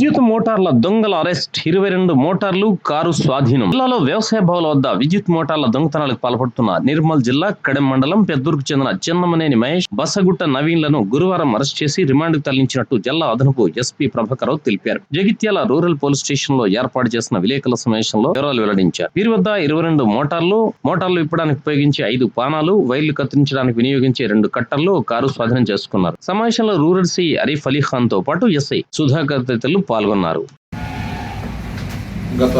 విద్యుత్ మోటార్ల దొంగల అరెస్ట్. ఇరవై రెండు మోటార్లు కారు స్వాధీనం. జిల్లాలో వ్యవసాయ భవనాల వద్ద విద్యుత్ మోటార్ల దొంగతనాలకు పాల్పడుతున్న నిర్మల్ జిల్లా కడెం మండలం పెద్దూరుకు చెందిన చిన్నమనేని మహేష్ బసగుట్ట నవీన్లను గురువారం అరెస్ట్ చేసి రిమాండ్కు తరలించినట్టు జిల్లా అదనపు ఎస్పీ ప్రభాకరరావు తెలిపారు. జగిత్యాల రూరల్ పోలీస్ స్టేషన్లో ఏర్పాటు చేసిన విలేకరుల సమావేశంలో వివరాలు వెల్లడించారు. వీరి వద్ద ఇరవై రెండు మోటార్లు మోటార్లు ఇప్పడానికి ఉపయోగించే ఐదు పానాలు వైర్లు కత్తిరించడానికి వినియోగించే రెండు కట్టర్లు కారు స్వాధీనం చేసుకున్నారు. సమావేశంలో రూరల్ సి అరీఫ్ అలీ ఖాన్తో పాటు ఎస్ఐ సుధాకర్ తదితరులు పాల్గొన్నారు. గత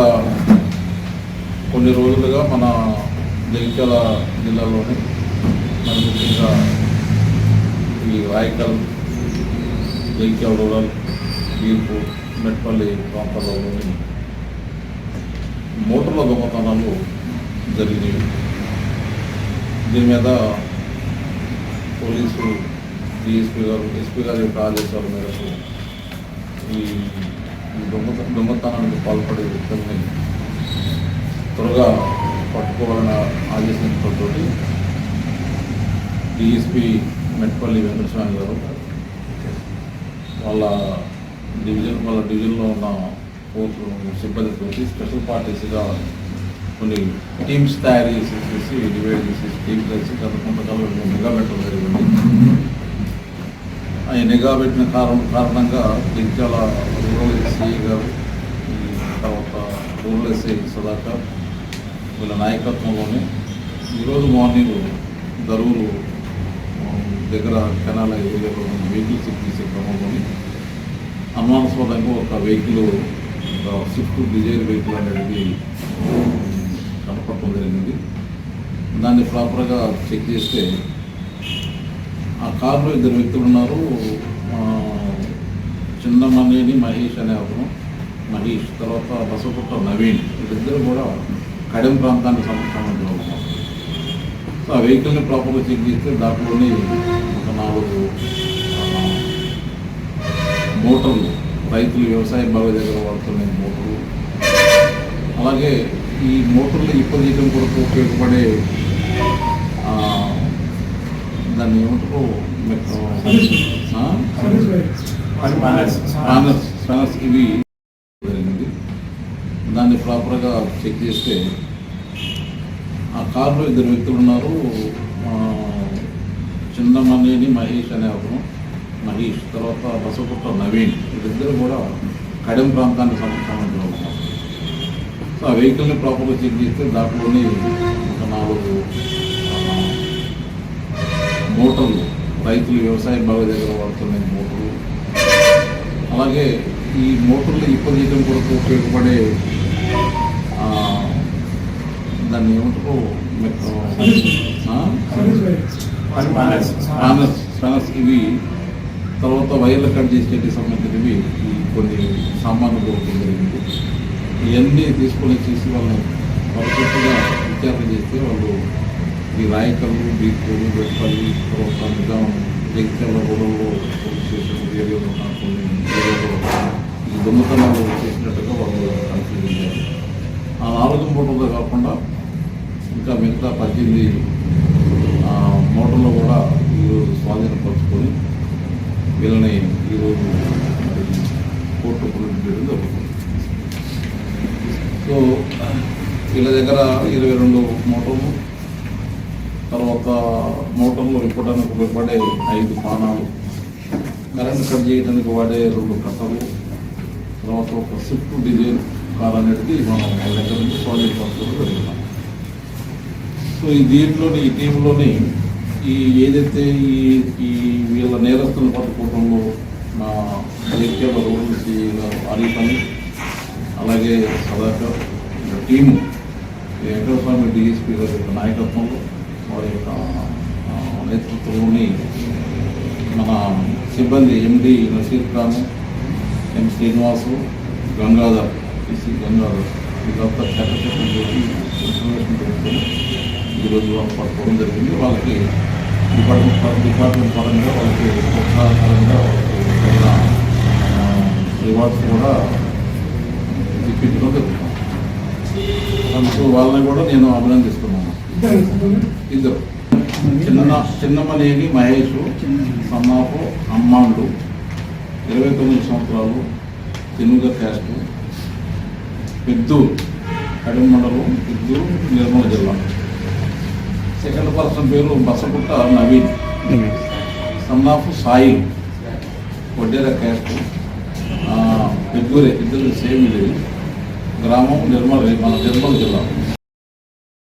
కొన్ని రోజులుగా మన జగిత్యాల జిల్లాలోని మన ముఖ్యంగా ఈ రాయకల్ జగిత్యాల రూరల్ తీర్పు మెట్పల్లి ప్రాంతాల్లోని మోటార్ల దొంగతనాలు జరిగినాయి. దీని మీద పోలీసు డిఎస్పీ గారు ఎస్పీ గారి యొక్క ఆదేశాల మేరకు ఈ ఈ దొంగ దొంగతనానికి పాల్పడే వ్యక్తుల్ని త్వరగా పట్టుకోవాలని ఆదేశించడంతో డిఎస్పి మెట్పల్లి వెంకటస్వామి గారు వాళ్ళ డివిజన్ వాళ్ళ డివిజన్లో ఉన్న పోర్టు సిబ్బందితో స్పెషల్ పార్టీస్గా కొన్ని టీమ్స్ తయారు చేసేసి డివైడ్ చేసి టీమ్స్ వేసి గత కొంతకాలంలో మెగా మెట్రో జరిగింది. ఆయన నిఘా పెట్టిన కారణం కారణంగా జగిత్యాల రూరల్ ఎస్సీ గారు తర్వాత రూరల్ ఎస్ఐ సుధాకర్ వీళ్ళ నాయకత్వంలోనే ఈరోజు మార్నింగ్ దరువులు దగ్గర కెనాల ఏరియాలో ఉన్న వెహికల్స్ తీసే క్రమంలోని అనుమానాస్పదంగా ఒక వెహికల్ ఒక స్విఫ్ట్ డిజైర్ వెహికల్ అనేది కనపడటం జరిగింది. దాన్ని ప్రాపర్గా చెక్ చేస్తే ఆ కారులో ఇద్దరు వ్యక్తులు ఉన్నారు. ఆ, చిన్నమనేని మహేష్ అనే అతను. మహేష్ తర్వాత బసపుట్ట నవీన్. వీళ్ళిద్దరు కూడా కడెం ప్రాంతానికి సంబంధించిన ఉన్నారు. సో ఆ వెహికల్ని ప్రాపర్గా చెక్ చేస్తే దాంట్లోని ఒక నాలుగు మోటార్లు రైతులు వ్యవసాయ బావి దగ్గర వాడుతున్న మోటార్లు. అలాగే ఈ మోటార్లు ఇప్పదీయడం కొరకు ఉపయోగపడే దాన్ని ఏమంటారు? మెక్- ఆ? స్పానర్స్. స్పానర్స్. ఇవి జరిగింది దాన్ని ప్రాపర్గా చెక్ చేస్తే ఆ కారులో ఇద్దరు వ్యక్తులు ఉన్నారు. చిన్నమనేని మహేష్ అనే అతను మహేష్ తర్వాత బసపుట్ట నవీన్ వీళ్ళిద్దరు కూడా కడెం ప్రాంతానికి సంబంధించిన ఉన్నారు సో ఆ వెహికల్ని ప్రాపర్గా చెక్ చేస్తే దాంట్లోని ఒక నాలుగు మోటార్లు రైతులు వ్యవసాయ బావి దగ్గర వాడుతున్న మోటార్లు అలాగే ఈ మోటార్లు ఇప్పదీయడం కొరకు ఉపయోగపడే దాన్ని ఏమంటారు? స్పానర్స్ స్పానర్స్ ఇవి తర్వాత వైర్లు కట్ చేసేటికి సంబంధించినవి ఈ కొన్ని సామాన్లు దొరకడం జరిగింది. ఇవన్నీ తీసుకొని వచ్చేసి వాళ్ళని పర్ఫెక్ట్గా విచారణ చేస్తే వాళ్ళు ఈ రాయకల్లు బీకోలు వెప్పల్లి తర్వాత నిజాం జగిత్యాల గొడవలో పోలీస్ ఏరియాలో ఉన్న ఈ దొంగతనాలు చేసినట్టుగా వాళ్ళు కన్ఫ్యూజ్ ఆ నాలుగు మూటలతో కాకుండా ఇంకా మిగతా పద్దెనిమిది ఆ, కూడా ఈరోజు స్వాధీనపరచుకొని వీళ్ళని ఈరోజు మరి కోర్టు ప్రొడ్యూస్ చేయడం జరుగుతుంది. సో వీళ్ళ దగ్గర ఇరవై రెండు మూటలు తర్వాత మోటార్లో ఇప్పడానికి ఉపయోగపడే ఐదు పానాలు. కరెంట్ కట్ చేయడానికి వాడే రెండు కట్టలు. తర్వాత ఒక స్విఫ్ట్ డిజైన్ కార్ అనేది మనం వాళ్ళ దగ్గర నుంచి ప్రాజెక్ట్ పరచుకోవడం జరుగుతాం సో ఈ దీంట్లోని ఈ టీంలోని ఈ ఏదైతే ఈ ఈ వీళ్ళ నేరస్తులు పట్టుకోవడంలో నా జగిత్యాల రూరల్ సిఐ అని అలాగే సదాకర్ టీము వెంకటస్వామి డిఎస్పీ గారి నాయకత్వంలో వారి యొక్క నేతృత్వంలోని మన సిబ్బంది MD Naseer Khan M Srinivasu Gangadhar PC Gangadhar వీళ్ళంతా చట్టచట్టం చేసి ఇన్ఫర్మేషన్ ఈరోజు వాళ్ళు పట్టుకోవడం జరిగింది. వాళ్ళకి డిపార్ట్మెంట్ డిపార్ట్మెంట్ పరంగా వాళ్ళకి ప్రోత్సాహకరంగా వాళ్ళకి రివార్డ్స్ కూడా ఇప్పించడం జరుగుతుంది. అందుకు వాళ్ళని కూడా నేను అభినందిస్తున్నాను. ఇద్దరు చిన్న చిన్నమనేని మహేష్ సన్నాపు అమ్మాండు. ఇరవై తొమ్మిది సంవత్సరాలు తెనుగ క్యాస్ట్ పెద్దూరు కడిమ మండలం పెద్దూరు నిర్మల జిల్లా. సెకండ్ పర్సన్ పేరు Basaputta Naveen. Son of Sai. Vaddera caste. పెద్దూరే ఇద్దరు సేమ్ ఇది. గ్రామం నిర్మల్ మన నిర్మల్ జిల్లా.